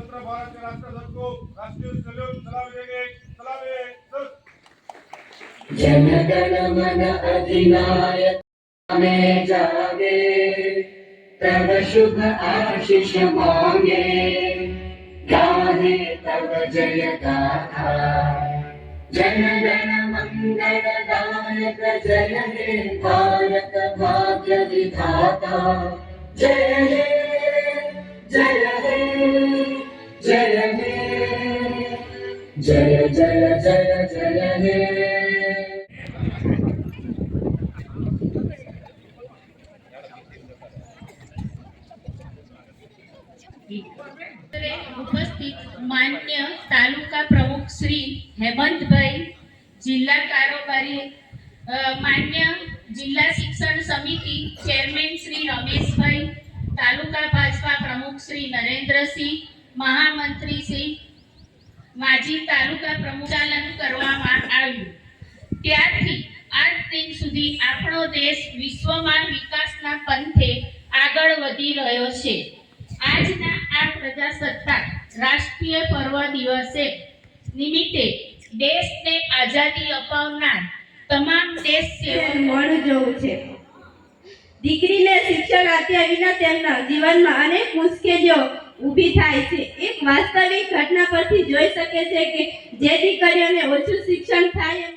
સ્વતંત્ર ભારતના રાષ્ટ્રધકો રાષ્ટ્રીય સલ્યુટ ચલાવી રહે ચલાવે જનગણ મન અધિનાયક, અમે જાગે. તવ શુભ આશીષ માંગે. ગાને તવ જય ગાથા. જનગણ મંગળ ગાયક, જય હે ભારત ભાગ્ય વિધાતા. જય હે જય હે. जय हे जय हे जय जय जय जय हे અત્રે ઉપસ્થિત માન્ય તાલુકા પ્રમુખ શ્રી હેમંતભાઈ જિલ્લા કારોબારી અ, માન્ય જિલ્લા શિક્ષણ સમિતિ ચેરમેન શ્રી રમેશભાઈ તાલુકા ભાજપા પ્રમુખ શ્રી નરેન્દ્રસિંહ મહામંત્રી શ્રી માજી તાલુકા પ્રમુખ ચાલન કરવામાં આવ્યું. ત્યારથી આજ દિન સુધી આપણો દેશ વિશ્વમાં વિકાસના પંથે આગળ વધી રહ્યો છે. આજના આ પ્રજાસત્તાક રાષ્ટ્રીય પર્વ દિવસે નિમિત્તે દેશને આઝાદી અપાવનાર તમામ દેશ જવું જોવું છે. દીકરીને શિક્ષણ આપ્યા વિના તેમના જીવનમાં અનેક મુશ્કેલીઓ ઊભી થાય છે. એક વાસ્તવિક ઘટના પરથી જોઈ શકે છે કે જે દીકરીઓને ઓછું શિક્ષણ થાય